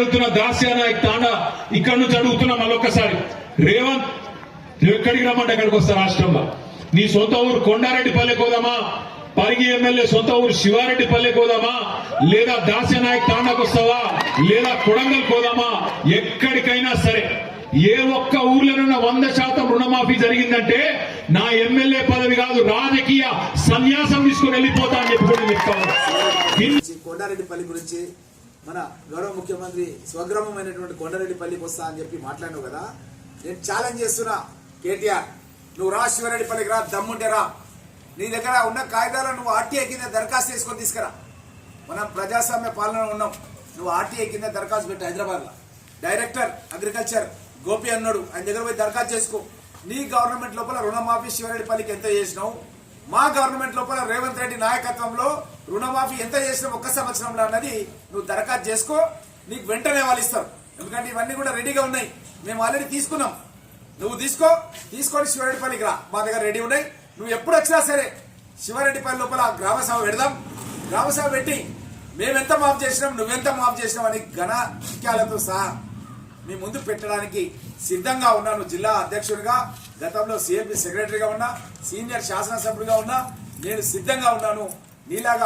అడుగుతున్న దాస్యా నాయక్ తాండా ఇక్కడ నుంచి అడుగుతున్నా మళ్ళొక్కసారి రేవంత్ నువ్వు ఎక్కడికి రమ్మంటే అక్కడికి వస్తా రాష్ట్రంలో. నీ సొంత ఊరు కొండారెడ్డి పల్లెకి పోదామా పరిగి ఎమ్మెల్యే సొంత ఊరు శివారెడ్డి పల్లెకి పోదామా లేదా దాస్య నాయక్ తాండాకు వస్తావా? లేదా కొడంగల్ పోదామా ఎక్కడికైనా సరే. ఏ ఒక్క ఊర్లోనన్నా వంద శాతం రుణమాఫీ జరిగిందంటే నా ఎమ్మెల్యే పదవి కాదు రాజకీయ సన్యాసం తీసుకుని వెళ్ళిపోతా అని చెప్పి కూడా చెప్తాను. కొండారెడ్డిపల్లి గురించి మన గౌరవ ముఖ్యమంత్రి స్వగ్రామమైనటువంటి కొండరెడ్డిపల్లికి వస్తా అని చెప్పి మాట్లాడినావు కదా. నేను ఛాలెంజ్ చేస్తున్నా కేటీఆర్ నువ్వు రా శివరెడ్డిపల్లికి రా దమ్ముంటే రా. నీ దగ్గర ఉన్న కాగితాలను నువ్వు ఆర్టీఐ కింద దరఖాస్తు చేసుకొని తీసుకురా. మనం ప్రజాస్వామ్య పాలన ఉన్నాం. నువ్వు ఆర్టీఐ కింద దరఖాస్తు పెట్టు హైదరాబాద్లో. డైరెక్టర్ అగ్రికల్చర్ గోపి అన్నాడు ఆయన దగ్గర పోయి దరఖాస్తు చేసుకో. నీ గవర్నమెంట్ లోపల రుణమాఫీ శివరెడ్డిపల్లికి ఎంత చేసినావు? మా గవర్నమెంట్ లోపల రేవంత్ రెడ్డి నాయకత్వంలో రుణమాఫీ ఎంత చేసినావు ఒక్క సంవత్సరంలో అన్నది నువ్వు దరఖాస్తు చేసుకో నీకు వెంటనే వాళ్ళు ఇస్తారు. ఎందుకంటే ఇవన్నీ కూడా రెడీగా ఉన్నాయి. మేము ఆల్రెడీ తీసుకున్నాం. నువ్వు తీసుకో తీసుకొని శివరెడ్డిపల్లికి రా. మా దగ్గర రెడీ ఉన్నాయి. నువ్వు ఎప్పుడు వచ్చినా సరే శివరెడ్డిపల్లి లోపల గ్రామ సభ పెడదాం. గ్రామ సభ పెట్టి మేమెంత మాఫ్ చేసినాం నువ్వెంత మాఫ్ చేసినావు అని ఘన ముఖ్యాలతో సహా మీ ముందు పెట్టడానికి సిద్ధంగా ఉన్నాను. జిల్లా అధ్యక్షుడిగా గతంలో సిఎల్పి సెక్రటరీగా ఉన్నా సీనియర్ శాసనసభ్యుడిగా ఉన్నా నేను సిద్ధంగా ఉన్నాను. నీలాగా